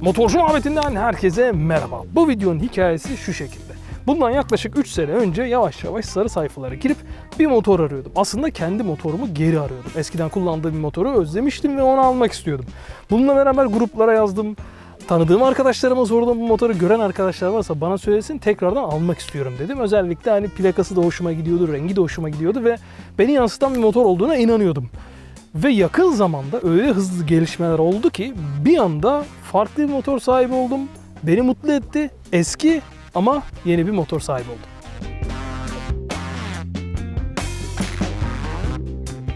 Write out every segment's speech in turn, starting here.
Motorcu muhabbetinden herkese merhaba. Bu videonun hikayesi şu şekilde. Bundan yaklaşık 3 sene önce yavaş yavaş sarı sayfalara girip bir motor arıyordum. Aslında kendi motorumu geri arıyordum. Eskiden kullandığım bir motoru özlemiştim ve onu almak istiyordum. Bununla beraber gruplara yazdım. Tanıdığım arkadaşlarıma sordum bu motoru gören arkadaşlar varsa bana söylesin tekrardan almak istiyorum dedim. Özellikle hani plakası da hoşuma gidiyordu, rengi de hoşuma gidiyordu ve beni yansıtan bir motor olduğuna inanıyordum. Ve yakın zamanda öyle hızlı gelişmeler oldu ki bir anda farklı bir motor sahibi oldum. Beni mutlu etti. Eski ama yeni bir motor sahibi oldum.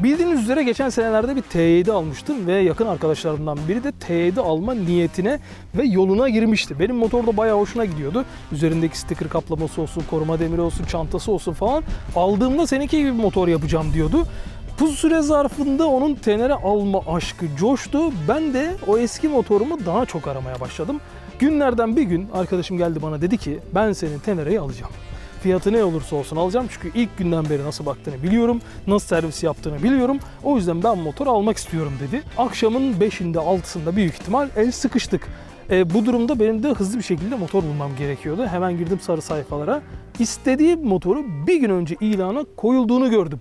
Bildiğiniz üzere geçen senelerde bir T7 almıştım ve yakın arkadaşlarımdan biri de T7 alma niyetine ve yoluna girmişti. Benim motor da bayağı hoşuna gidiyordu. Üzerindeki sticker kaplaması olsun, koruma demiri olsun, çantası olsun falan. Aldığımda seninki gibi bir motor yapacağım diyordu. Bu süre zarfında onun Tenere alma aşkı coştu. Ben de o eski motorumu daha çok aramaya başladım. Günlerden bir gün arkadaşım geldi bana dedi ki ben senin Tenere'yi alacağım. Fiyatı ne olursa olsun alacağım çünkü ilk günden beri nasıl baktığını biliyorum, nasıl servis yaptığını biliyorum. O yüzden ben motor almak istiyorum dedi. Akşamın 5'inde 6'sında büyük ihtimal el sıkıştık. E, bu durumda benim de hızlı bir şekilde motor bulmam gerekiyordu. Hemen girdim sarı sayfalara. İstediğim motoru bir gün önce ilana koyulduğunu gördüm.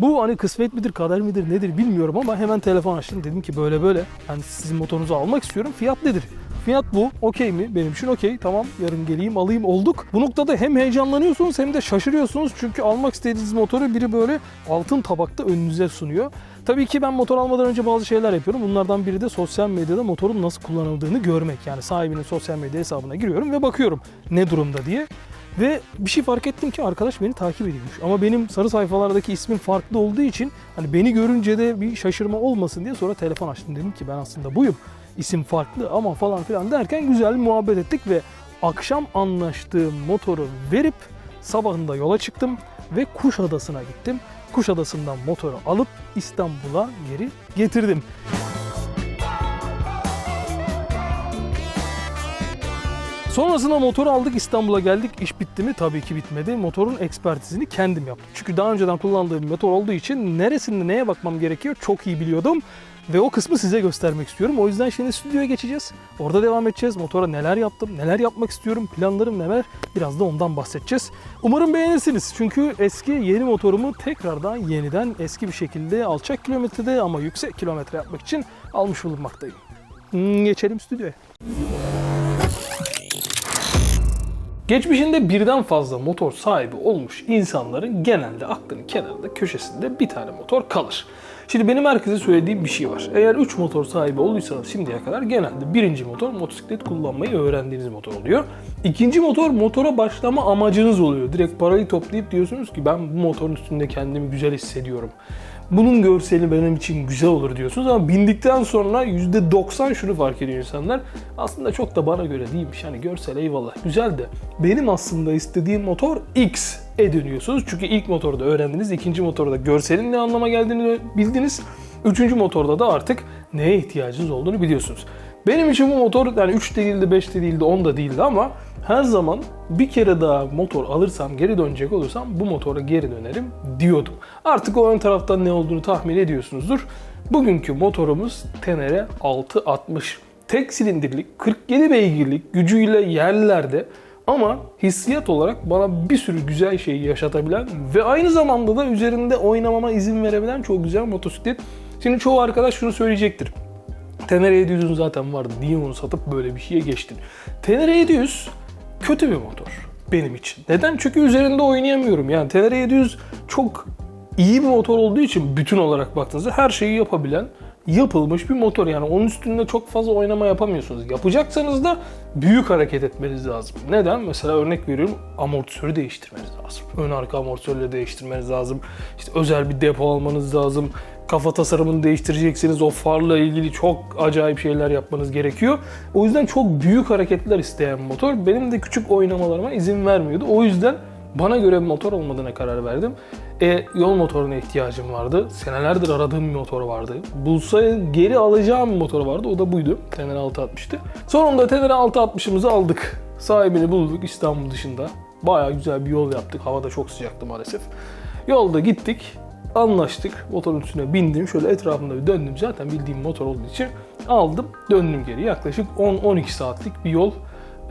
Bu hani kısmet midir, kader midir, nedir bilmiyorum ama hemen telefon açtım. Dedim ki böyle böyle ben sizin motorunuzu almak istiyorum. Fiyat nedir? Fiyat bu. Okey mi? Benim için okey. Tamam yarın geleyim alayım olduk. Bu noktada hem heyecanlanıyorsunuz hem de şaşırıyorsunuz. Çünkü almak istediğiniz motoru biri böyle altın tabakta önünüze sunuyor. Tabii ki ben motor almadan önce bazı şeyler yapıyorum. Bunlardan biri de sosyal medyada motorun nasıl kullanıldığını görmek. Yani sahibinin sosyal medya hesabına giriyorum ve bakıyorum ne durumda diye. Ve bir şey fark ettim ki arkadaş beni takip ediyormuş. Ama benim sarı sayfalardaki ismim farklı olduğu için hani beni görünce de bir şaşırma olmasın diye sonra telefon açtım. Dedim ki ben aslında buyum. İsim farklı ama falan filan derken güzel muhabbet ettik ve akşam anlaştığım motoru verip sabahında yola çıktım ve Kuşadası'na gittim. Kuşadası'ndan motoru alıp İstanbul'a geri getirdim. Sonrasında motoru aldık İstanbul'a geldik. İş bitti mi? Tabii ki bitmedi. Motorun ekspertizini kendim yaptım. Çünkü daha önceden kullandığım motor olduğu için neresinde neye bakmam gerekiyor çok iyi biliyordum. Ve o kısmı size göstermek istiyorum. O yüzden şimdi stüdyoya geçeceğiz. Orada devam edeceğiz. Motora neler yaptım, neler yapmak istiyorum, planlarım neler. Biraz da ondan bahsedeceğiz. Umarım beğenirsiniz. Çünkü eski yeni motorumu tekrardan yeniden eski bir şekilde alçak kilometrede ama yüksek kilometre yapmak için almış bulunmaktayım. Hmm, geçelim stüdyoya. Geçmişinde birden fazla motor sahibi olmuş insanların genelde aklının kenarında köşesinde bir tane motor kalır. Şimdi benim herkese söylediğim bir şey var. Eğer 3 motor sahibi olduysanız şimdiye kadar genelde birinci motor motosiklet kullanmayı öğrendiğiniz motor oluyor. İkinci motor motora başlama amacınız oluyor. Direkt parayı toplayıp diyorsunuz ki ben bu motorun üstünde kendimi güzel hissediyorum. Bunun görseli benim için güzel olur diyorsunuz ama bindikten sonra %90 şunu fark ediyor insanlar. Aslında çok da bana göre değilmiş. Hani görsel eyvallah güzel de benim aslında istediğim motor X e dönüyorsunuz. Çünkü ilk motorda öğrendiniz, ikinci motorda görselin ne anlama geldiğini bildiniz. Üçüncü motorda da artık neye ihtiyacınız olduğunu biliyorsunuz. Benim için bu motor yani 3 de değildi, 5 de değildi, 10 da değildi ama her zaman bir kere daha motor alırsam, geri dönecek olursam bu motora geri dönerim diyordum. Artık o ön taraftan ne olduğunu tahmin ediyorsunuzdur. Bugünkü motorumuz Tenere 660. Tek silindirlik, 47 beygirlik gücüyle yerlerde ama hissiyat olarak bana bir sürü güzel şeyi yaşatabilen ve aynı zamanda da üzerinde oynamama izin verebilen çok güzel motosiklet. Şimdi çoğu arkadaş şunu söyleyecektir. Tenere 700'ün zaten vardı. Niye onu satıp böyle bir şeye geçtin? Tenere 700 kötü bir motor benim için. Neden? Çünkü üzerinde oynayamıyorum. Yani Tenere 700 çok iyi bir motor olduğu için bütün olarak baktığınızda her şeyi yapabilen yapılmış bir motor. Yani onun üstünde çok fazla oynama yapamıyorsunuz. Yapacaksanız da büyük hareket etmeniz lazım. Neden? Mesela örnek veriyorum amortisörü değiştirmeniz lazım. Ön arka amortisörleri değiştirmeniz lazım. İşte özel bir depo almanız lazım. Kafa tasarımını değiştireceksiniz. O farla ilgili çok acayip şeyler yapmanız gerekiyor. O yüzden çok büyük hareketler isteyen motor. Benim de küçük oynamalarıma izin vermiyordu. O yüzden bana göre bir motor olmadığına karar verdim. E, yol motoruna ihtiyacım vardı. Senelerdir aradığım bir motor vardı. Bulsa geri alacağım bir motor vardı. O da buydu. Tenere 660'tı. Sonunda Tenere 660'ımızı aldık. Sahibini bulduk İstanbul dışında. Baya güzel bir yol yaptık. Hava da çok sıcaktı maalesef. Yolda gittik. Anlaştık. Motorun üstüne bindim. Şöyle etrafında bir döndüm. Zaten bildiğim motor olduğu için aldım döndüm geri. Yaklaşık 10-12 saatlik bir yol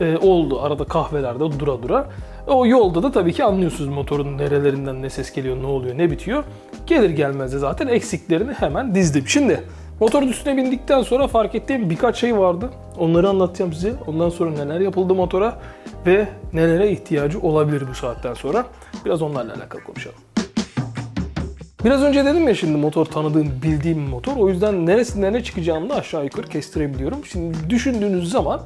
e, oldu arada kahvelerde dura dura. O yolda da tabii ki anlıyorsunuz motorun nerelerinden ne ses geliyor, ne oluyor, ne bitiyor. Gelir gelmez de zaten eksiklerini hemen dizdim. Şimdi motorun üstüne bindikten sonra fark ettiğim birkaç şey vardı. Onları anlatacağım size. Ondan sonra neler yapıldı motora ve nelere ihtiyacı olabilir bu saatten sonra. Biraz onlarla alakalı konuşalım. Biraz önce dedim ya şimdi motor tanıdığım, bildiğim motor. O yüzden neresinden ne çıkacağını da aşağı yukarı kestirebiliyorum. Şimdi düşündüğünüz zaman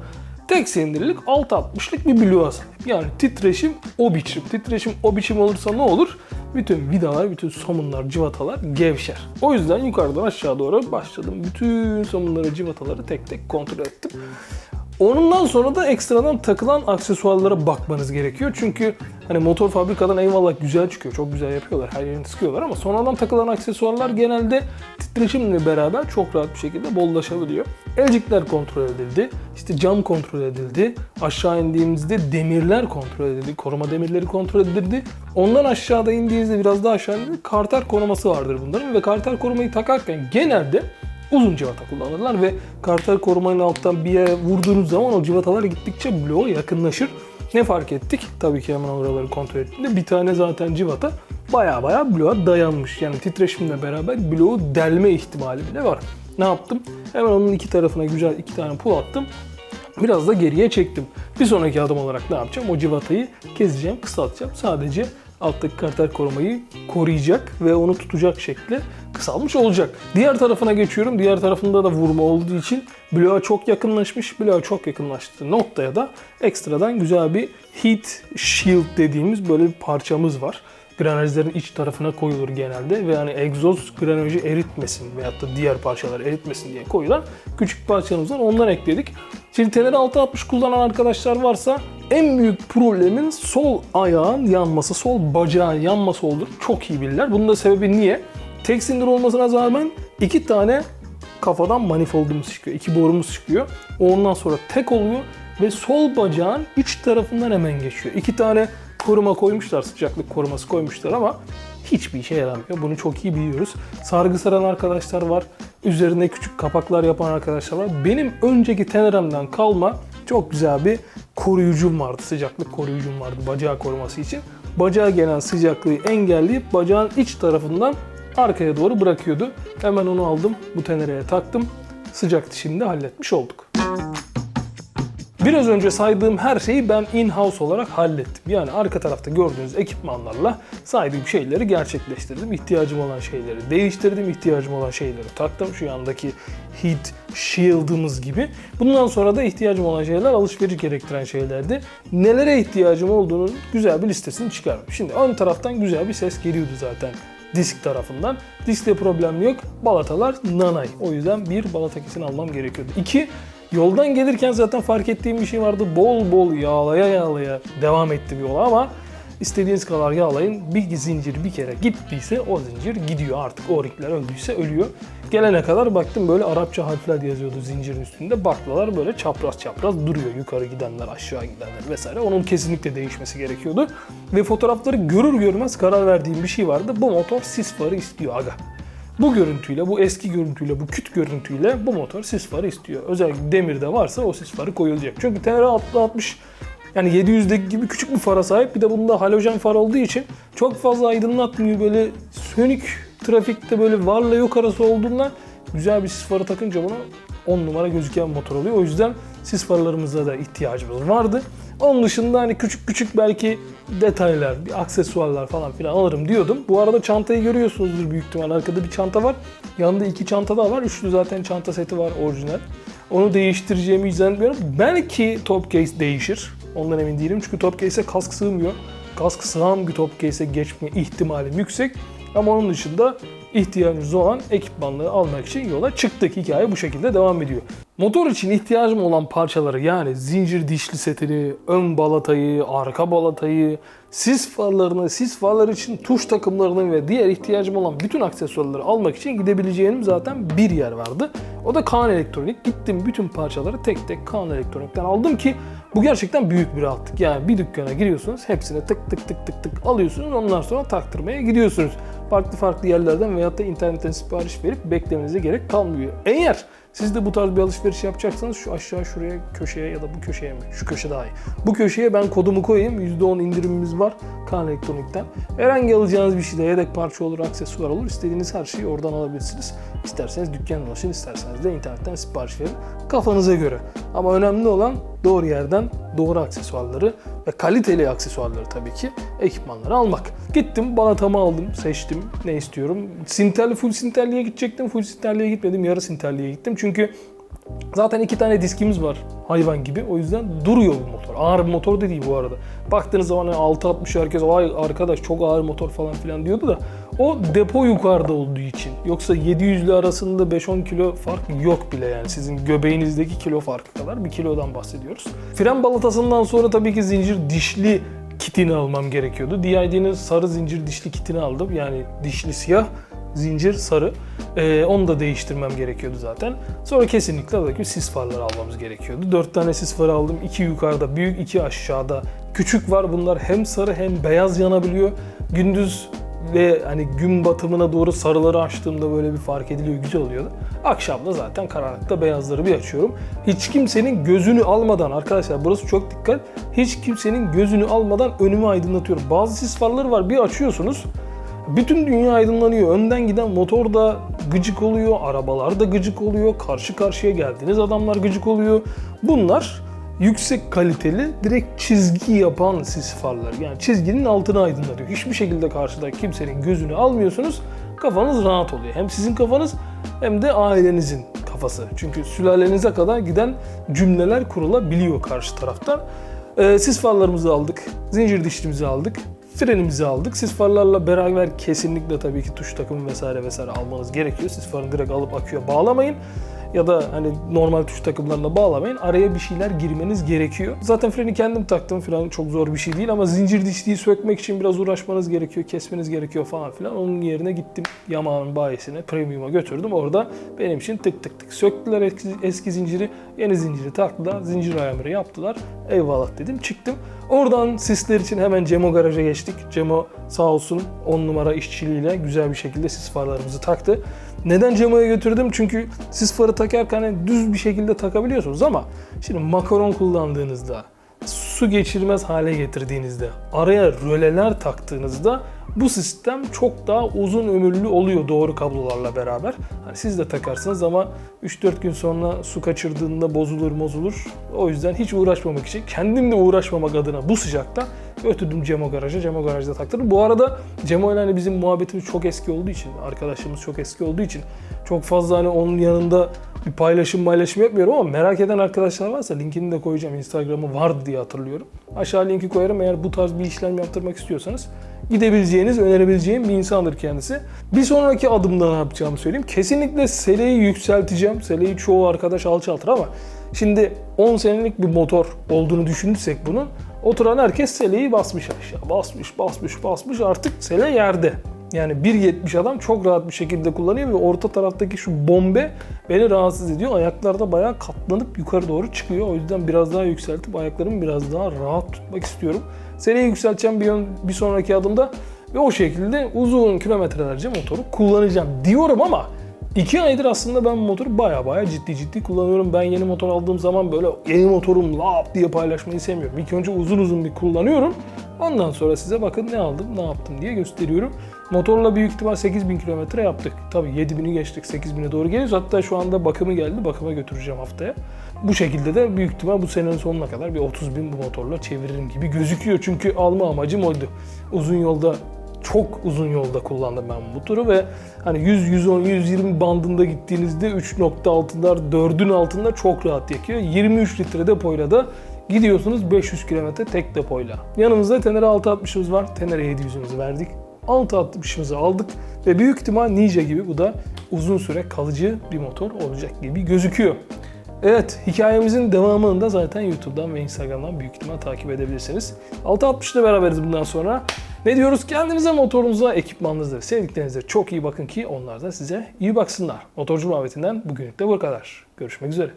tek silindirlik 660'lık bir bloğa sahip. Yani titreşim o biçim. Titreşim o biçim olursa ne olur? Bütün vidalar, bütün somunlar, civatalar gevşer. O yüzden yukarıdan aşağı doğru başladım. Bütün somunları, civataları tek tek kontrol ettim. Ondan sonra da ekstradan takılan aksesuarlara bakmanız gerekiyor. Çünkü hani motor fabrikadan eyvallah güzel çıkıyor. Çok güzel yapıyorlar. Her yerini sıkıyorlar ama sonradan takılan aksesuarlar genelde titreşimle beraber çok rahat bir şekilde bollaşabiliyor. Elcikler kontrol edildi. işte cam kontrol edildi. Aşağı indiğimizde demirler kontrol edildi. Koruma demirleri kontrol edildi. Ondan aşağıda indiğinizde biraz daha aşağı indiğinizde karter koruması vardır bunların. Ve karter korumayı takarken genelde uzun civata kullanırlar ve kartel korumanın alttan bir yere vurduğunuz zaman o civatalar gittikçe bloğa yakınlaşır. Ne fark ettik? Tabii ki hemen oraları kontrol ettiğimde bir tane zaten civata baya baya bloğa dayanmış. Yani titreşimle beraber bloğu delme ihtimali bile var. Ne yaptım? Hemen onun iki tarafına güzel iki tane pul attım. Biraz da geriye çektim. Bir sonraki adım olarak ne yapacağım? O civatayı keseceğim, kısaltacağım. Sadece alttaki karter korumayı koruyacak ve onu tutacak şekli kısalmış olacak. Diğer tarafına geçiyorum. Diğer tarafında da vurma olduğu için bloğa çok yakınlaşmış. Bloğa çok yakınlaştığı noktaya da ekstradan güzel bir heat shield dediğimiz böyle bir parçamız var. Granajların iç tarafına koyulur genelde ve yani egzoz granajı eritmesin veyahut da diğer parçaları eritmesin diye koyulan küçük parçamız var. Ondan ekledik. Şimdi Tenere 660 kullanan arkadaşlar varsa en büyük problemin sol ayağın yanması, sol bacağın yanması olur. Çok iyi bilirler. Bunun da sebebi niye? Tek sindir olmasına rağmen iki tane kafadan manifoldumuz çıkıyor. iki borumuz çıkıyor. Ondan sonra tek oluyor ve sol bacağın iç tarafından hemen geçiyor. İki tane koruma koymuşlar, sıcaklık koruması koymuşlar ama hiçbir işe yaramıyor. Bunu çok iyi biliyoruz. Sargı saran arkadaşlar var. Üzerine küçük kapaklar yapan arkadaşlar var. Benim önceki Tenerem'den kalma çok güzel bir koruyucum vardı. Sıcaklık koruyucum vardı bacağı koruması için. Bacağa gelen sıcaklığı engelleyip bacağın iç tarafından arkaya doğru bırakıyordu. Hemen onu aldım. Bu Tenere'ye taktım. Sıcak dişini de halletmiş olduk. Biraz önce saydığım her şeyi ben in-house olarak hallettim. Yani arka tarafta gördüğünüz ekipmanlarla saydığım şeyleri gerçekleştirdim. İhtiyacım olan şeyleri değiştirdim. ihtiyacım olan şeyleri taktım. Şu yandaki heat shield'ımız gibi. Bundan sonra da ihtiyacım olan şeyler alışveriş gerektiren şeylerdi. Nelere ihtiyacım olduğunun güzel bir listesini çıkardım. Şimdi ön taraftan güzel bir ses geliyordu zaten disk tarafından. Diskte problem yok. Balatalar nanay. O yüzden bir balata kesin almam gerekiyordu. İki, Yoldan gelirken zaten fark ettiğim bir şey vardı. Bol bol yağlaya yağlaya devam ettim yola ama istediğiniz kadar yağlayın. Bir zincir bir kere gittiyse o zincir gidiyor artık. O rigler öldüyse ölüyor. Gelene kadar baktım böyle Arapça harfler yazıyordu zincirin üstünde. Baklalar böyle çapraz çapraz duruyor. Yukarı gidenler, aşağı gidenler vesaire. Onun kesinlikle değişmesi gerekiyordu. Ve fotoğrafları görür görmez karar verdiğim bir şey vardı. Bu motor sis farı istiyor aga. Bu görüntüyle, bu eski görüntüyle, bu küt görüntüyle bu motor sis farı istiyor. Özellikle demirde varsa o sis farı koyulacak. Çünkü Tenere 660 yani 700'deki gibi küçük bir fara sahip. Bir de bunda halojen far olduğu için çok fazla aydınlatmıyor. Böyle sönük trafikte böyle varla yok arası olduğundan güzel bir sis farı takınca buna 10 numara gözüken motor oluyor. O yüzden sis farlarımıza da ihtiyacımız vardı. Onun dışında hani küçük küçük belki detaylar, bir aksesuarlar falan filan alırım diyordum. Bu arada çantayı görüyorsunuzdur büyük ihtimal. Arkada bir çanta var. Yanında iki çanta daha var. Üçlü zaten çanta seti var orijinal. Onu değiştireceğimi zannetmiyorum. Belki top case değişir. Ondan emin değilim. Çünkü top case'e kask sığmıyor. Kask sığan bir top case'e geçme ihtimalim yüksek. Ama onun dışında ihtiyacımız olan ekipmanları almak için yola çıktık. Hikaye bu şekilde devam ediyor. Motor için ihtiyacım olan parçaları yani zincir dişli setini, ön balatayı, arka balatayı, sis farlarını, sis farlar için tuş takımlarını ve diğer ihtiyacım olan bütün aksesuarları almak için gidebileceğim zaten bir yer vardı. O da Kaan Elektronik. Gittim bütün parçaları tek tek Kaan Elektronik'ten aldım ki bu gerçekten büyük bir rahatlık. Yani bir dükkana giriyorsunuz, hepsine tık tık tık tık tık alıyorsunuz. Ondan sonra taktırmaya gidiyorsunuz. Farklı farklı yerlerden veyahut da internetten sipariş verip beklemenize gerek kalmıyor. Eğer Siz de bu tarz bir alışveriş yapacaksanız şu aşağı şuraya köşeye ya da bu köşeye mi? Şu köşe daha iyi. Bu köşeye ben kodumu koyayım. %10 indirimimiz var Kaan Elektronik'ten. Herhangi alacağınız bir şeyde yedek parça olur, aksesuar olur. İstediğiniz her şeyi oradan alabilirsiniz. İsterseniz dükkan ulaşın, isterseniz de internetten sipariş verin. Kafanıza göre. Ama önemli olan doğru yerden doğru aksesuarları ve kaliteli aksesuarları tabii ki ekipmanları almak. Gittim balatamı aldım, seçtim ne istiyorum. Sinterli, full Sinterli'ye gidecektim. Full Sinterli'ye gitmedim, yarı Sinterli'ye gittim. Çünkü Zaten iki tane diskimiz var hayvan gibi. O yüzden duruyor bu motor. Ağır bir motor da değil bu arada. Baktığınız zaman hani 660 herkes vay arkadaş çok ağır motor falan filan diyordu da o depo yukarıda olduğu için. Yoksa 700 ile arasında 5-10 kilo fark yok bile yani. Sizin göbeğinizdeki kilo farkı kadar bir kilodan bahsediyoruz. Fren balatasından sonra tabii ki zincir dişli kitini almam gerekiyordu. DID'nin sarı zincir dişli kitini aldım. Yani dişli siyah, zincir sarı. Ee, onu da değiştirmem gerekiyordu zaten. Sonra kesinlikle tabii sis farları almamız gerekiyordu. 4 tane sis farı aldım. 2 yukarıda büyük, 2 aşağıda küçük var. Bunlar hem sarı hem beyaz yanabiliyor. Gündüz ve hani gün batımına doğru sarıları açtığımda böyle bir fark ediliyor, güzel oluyordu. Akşam da zaten karanlıkta beyazları bir açıyorum. Hiç kimsenin gözünü almadan arkadaşlar burası çok dikkat. Hiç kimsenin gözünü almadan önümü aydınlatıyorum. Bazı sis farları var bir açıyorsunuz. Bütün dünya aydınlanıyor. Önden giden motor da gıcık oluyor, arabalar da gıcık oluyor, karşı karşıya geldiğiniz adamlar gıcık oluyor. Bunlar yüksek kaliteli direkt çizgi yapan sis farları. Yani çizginin altını aydınlatıyor. Hiçbir şekilde karşıda kimsenin gözünü almıyorsunuz. Kafanız rahat oluyor. Hem sizin kafanız hem de ailenizin kafası. Çünkü sülalenize kadar giden cümleler kurulabiliyor karşı taraftan. Ee, sis farlarımızı aldık. Zincir dişlimizi aldık. Frenimizi aldık. Sis farlarla beraber kesinlikle tabii ki tuş takımı vesaire vesaire almanız gerekiyor. Sis farını direkt alıp aküye bağlamayın ya da hani normal tuş takımlarına bağlamayın. Araya bir şeyler girmeniz gerekiyor. Zaten freni kendim taktım. Fren çok zor bir şey değil ama zincir dişliği sökmek için biraz uğraşmanız gerekiyor, kesmeniz gerekiyor falan filan. Onun yerine gittim Yamaha'nın bayisine, Premium'a götürdüm. Orada benim için tık tık tık söktüler eski, eski zinciri, yeni zinciri taktılar, zincir ayarını yaptılar. Eyvallah dedim, çıktım. Oradan sisler için hemen Cemo garaja geçtik. Cemo sağ olsun 10 numara işçiliğiyle güzel bir şekilde sis farlarımızı taktı. Neden Cemo'ya götürdüm? Çünkü sis farı takarken hani düz bir şekilde takabiliyorsunuz ama şimdi makaron kullandığınızda, su geçirmez hale getirdiğinizde, araya röleler taktığınızda bu sistem çok daha uzun ömürlü oluyor doğru kablolarla beraber. Hani siz de takarsınız ama 3-4 gün sonra su kaçırdığında bozulur bozulur. O yüzden hiç uğraşmamak için, kendim de uğraşmamak adına bu sıcakta götürdüm Cemo garaja. Cemo garajda taktırdım. Bu arada Cemo ile hani bizim muhabbetimiz çok eski olduğu için, arkadaşlığımız çok eski olduğu için çok fazla hani onun yanında bir paylaşım paylaşım yapmıyorum ama merak eden arkadaşlar varsa linkini de koyacağım. Instagram'ı vardı diye hatırlıyorum. Aşağı linki koyarım eğer bu tarz bir işlem yaptırmak istiyorsanız gidebileceğiniz, önerebileceğim bir insandır kendisi. Bir sonraki adımda ne yapacağımı söyleyeyim. Kesinlikle seleyi yükselteceğim. Seleyi çoğu arkadaş alçaltır ama şimdi 10 senelik bir motor olduğunu düşünürsek bunun oturan herkes seleyi basmış aşağı. Basmış, basmış, basmış artık sele yerde. Yani 1.70 adam çok rahat bir şekilde kullanıyor ve orta taraftaki şu bombe beni rahatsız ediyor. Ayaklarda bayağı katlanıp yukarı doğru çıkıyor. O yüzden biraz daha yükseltip ayaklarımı biraz daha rahat tutmak istiyorum. Seleyi yükselteceğim bir, bir sonraki adımda ve o şekilde uzun kilometrelerce motoru kullanacağım diyorum ama 2 aydır aslında ben motoru baya baya ciddi ciddi kullanıyorum. Ben yeni motor aldığım zaman böyle yeni motorum lap diye paylaşmayı sevmiyorum. İlk önce uzun uzun bir kullanıyorum. Ondan sonra size bakın ne aldım, ne yaptım diye gösteriyorum. Motorla büyük ihtimal 8000 kilometre yaptık. Tabii 7000'i geçtik, 8000'e doğru geliyoruz. Hatta şu anda bakımı geldi, bakıma götüreceğim haftaya. Bu şekilde de büyük ihtimal bu senenin sonuna kadar bir 30 bin bu motorla çeviririm gibi gözüküyor. Çünkü alma amacım oydu. Uzun yolda çok uzun yolda kullandım ben bu motoru ve hani 100 110 120 bandında gittiğinizde 3.6'lar 4'ün altında çok rahat yakıyor. 23 litre depoyla da gidiyorsunuz 500 kilometre tek depoyla. Yanımızda Tenere 660'ımız var. Tenere 700'ümüzü verdik. 660'ımızı aldık ve büyük ihtimal Ninja gibi bu da uzun süre kalıcı bir motor olacak gibi gözüküyor. Evet, hikayemizin devamını da zaten YouTube'dan ve Instagram'dan büyük ihtimal takip edebilirsiniz. 660 ile beraberiz bundan sonra. Ne diyoruz? Kendinize, motorunuza, ekipmanınıza, sevdiklerinize çok iyi bakın ki onlar da size iyi baksınlar. Motorcu muhabbetinden bugünlük de bu kadar. Görüşmek üzere.